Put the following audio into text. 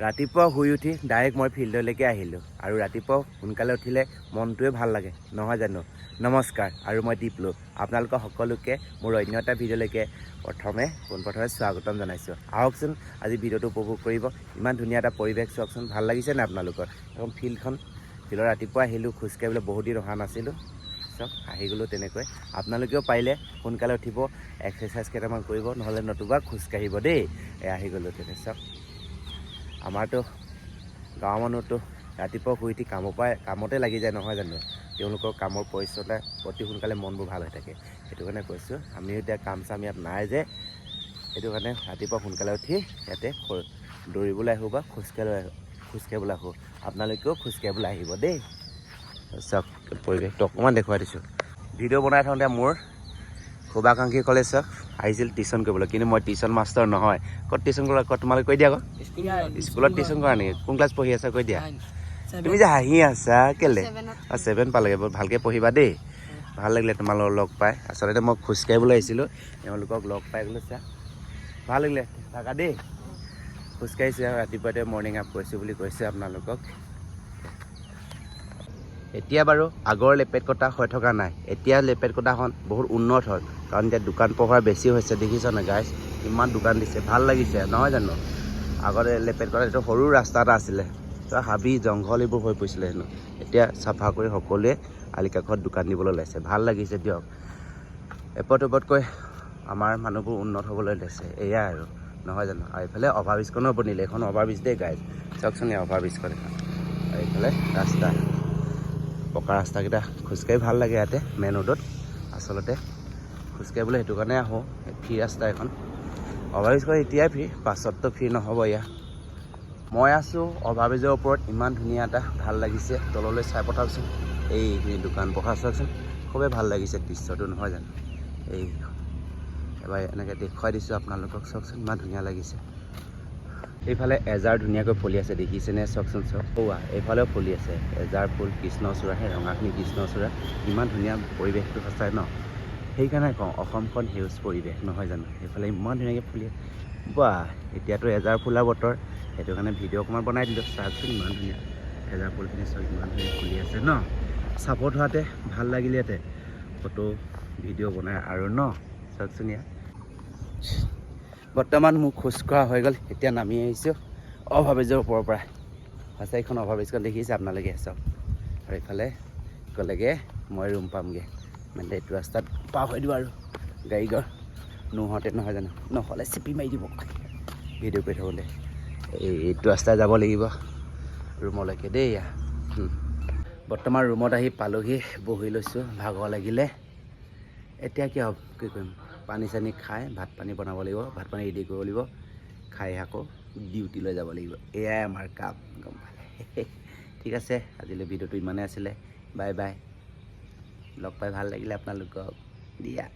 ৰাতিপুৱা শুই উঠি ডাইৰেক্ট মই ফিল্ডলৈকে আহিলোঁ আৰু ৰাতিপুৱা সোনকালে উঠিলে মনটোৱে ভালো লাগে, নহয় জানো? নমস্কাৰ, আৰু মই দীপলো আপোনালোকৰ সকলোকে মোৰ অন্য এটা ভিডিঅ'লৈকে প্ৰথমে পোনপ্ৰথমে স্বাগতম জনাইছোঁ। আহকচোন, আজি ভিডিঅ'টো উপভোগ কৰিব। ইমান ধুনীয়া এটা পৰিৱেশ চাওকচোন, ভালো লাগিছে নে আপোনালোকৰ? এখন ফিল্ডখন ফিল্ডত ৰাতিপুৱা আহিলোঁ খোজকাঢ়িবলৈ বহুত দিন অহা নাছিলোঁ। চাওক, আহি গ'লোঁ তেনেকৈ। আপোনালোকেও পাৰিলে সোনকালে উঠিব এক্সাৰচাইজ কেইটামান কৰিব, নহ'লে নতুবা খোজকাঢ়িব দেই। আহি গ'লোঁ তেনে চাওক। আমাৰতো গাঁৱৰ মানুহতো ৰাতিপুৱা শুই উঠি কামৰ পৰাই কামতে লাগি যায় নহয় জানো? তেওঁলোকৰ কামৰ পৰিচয়তে অতি সোনকালে মনবোৰ ভালো হৈ থাকে। সেইটো কাৰণে কৈছোঁ, আমিও এতিয়া কাম চাম ইয়াত নাই যে। সেইটো কাৰণে ৰাতিপুৱা সোনকালে উঠি ইয়াতে দৌৰিবলৈ আহোঁ বা খোজকাঢ়িবলৈ আহোঁ খোজকাঢ়িবলৈ আহোঁ। আপোনালোকেও খোজকাঢ়িবলৈ আহিব দেই। চাওক, পৰিৱেশটো অকণমান দেখুৱাই দিছোঁ। ভিডিঅ' বনাই থাকোঁতে মোৰ শুভাকাংক্ষী শুভাকাংক্ষীসকলে চাওক। আহিছিল টিউশ্যন কৰিবলৈ কিন্তু মই টিউশ্যন মাষ্টৰ নহয়। ক'ত টিউশ্যন কৰা ক'ত তোমালোকে কৈ দিয়া আকৌ? স্কুলত টিউশ্যন কৰা নেকি? কোন ক্লাছ পঢ়ি আছা কৈ দিয়া। তুমি যে হাঁহি আছা কেলে? অঁ ছেভেন পালেগে বৰ ভালকৈ পঢ়িবা দেই। ভালো লাগিলে তোমালোকক লগ পাই। আচলতে মই খোজকাঢ়িবলৈ আহিছিলোঁ। তেওঁলোকক লগ পাই গ'লো চা ভালো লাগিলে থাকা দেই। খোজকাঢ়িছোঁ আৰু ৰাতিপুৱাতে মৰ্ণিং আপ কৰিছোঁ বুলি কৈছে আপোনালোকক। এতিয়া বাৰু আগৰ লেপেট কটা হৈ থকা নাই। এতিয়া লেপেট কটাখন বহুত উন্নত হ'ল কাৰণ এতিয়া দোকান পোহাৰ বেছি হৈছে দেখিছ নাই গাইজ ইমান দোকান দিছে ভাল লাগিছে নহয় জানো? আগতে লেপেট কটা এইটো সৰু ৰাস্তা এটা আছিলে হাবি জংঘল এইবোৰ হৈ পৰিছিলে হেনো। এতিয়া চাফা কৰি সকলোৱে আলিকাষত দোকান দিবলৈ ওলাইছে। ভাল লাগিছে দিয়ক। এপদ এপদকৈ আমাৰ মানুহবোৰ উন্নত হ'বলৈ লৈছে এয়াই আৰু নহয় জানো? আৰু এইফালে অভাৰব্ৰিজখনো বনিলে এইখন অভাৰব্ৰিজ দেই গাইজ চাওকচোন এই অভাৰব্ৰিজখন এখন আৰু এইফালে ৰাস্তা। পকা ৰাস্তাকেইটা খোজকাঢ়ি ভাল লাগে ইয়াতে মেইন ৰোডত আচলতে খোজকাঢ়িবলৈ সেইটো কাৰণে আহোঁ ফ্ৰী ৰাস্তা এখন। অভাৰব্ৰিজখন এতিয়াই ফ্ৰী পাছততো ফ্ৰী নহ'ব ইয়াত মই আছোঁ অভাৰব্ৰিজৰ ওপৰত ইমান ধুনীয়া এটা ভাল লাগিছে তললৈ চাই পঠাওকচোন এইখিনি দোকান পহাৰ চাওকচোন খুবেই ভাল লাগিছে দৃশ্যটো নহয় জানো? এই এবাৰ এনেকৈ দেখুৱাই দিছোঁ আপোনালোকক চাওকচোন ইমান ধুনীয়া লাগিছে। এইফালে এজাৰ ধুনীয়াকৈ ফুলি আছে দেখিছেনে? চাওকচোন চাওক। সৌৱা এইফালেও ফুলি আছে। এজাৰ ফুল কৃষ্ণচূড়া সেই ৰঙাখিনি কৃষ্ণচূড়া ইমান ধুনীয়া পৰিৱেশটো সঁচাই ন? সেইকাৰণে কওঁ অসমখন সেউজ পৰিৱেশ নহয় জানো? সেইফালে ইমান ধুনীয়াকৈ ফুলি আছে। বাহ এতিয়াতো এজাৰ ফুলা বতৰ। সেইটো কাৰণে ভিডিঅ' অকণমান বনাই দিলোঁ। চাওকচোন ইমান ধুনীয়া এজাৰ ফুলখিনি চাওক ইমান ধুনীয়া ফুলি আছে ন? চাপৰ্ট হোৱাতে ভাল লাগিলে ইয়াতে। ফটো ভিডিঅ' বনাই আৰু ন? চাওকচোন ইয়াত। বৰ্তমান মোক খোজকঢ়া হৈ গ'ল এতিয়া নামি আহিছোঁ। অভাৰব্ৰিজৰ ওপৰৰ পৰা। সঁচাইখন অভাৰব্ৰিজখন দেখিছে আপোনালোকে চাওক। আৰু এইফালে গ'লেগে মই ৰুম পামগৈ। মানে এইটো ৰাস্তাত পাৰ হৈ দিওঁ আৰু। গাড়ী ঘৰ। নোহোৱাতে নহয় জানো? নহ'লে চিপি মাৰি দিব। ভিডিঅ' কৰি থাকোঁতে। এই এইটো ৰাস্তাই যাব লাগিব। ৰুমলৈকে দেই এয়া। বৰ্তমান ৰুমত আহি পালোহি বহি লৈছোঁ। ভাগৰ লাগিলে। এতিয়া কি হ'ব? কি কৰিম? পানী চানী খাই ভাত পানী বনাব লাগিব ভাত পানী ৰেডি কৰিব লাগিব খাই আকৌ ডিউটিলৈ যাব লাগিব। এয়াই আমাৰ কাম গম পালে। ঠিক আছে আজিলৈ ভিডিঅ'টো ইমানেই আছিলে। Bye bye. লগ পাই ভাল লাগিলে আপোনালোকক। দিয়া।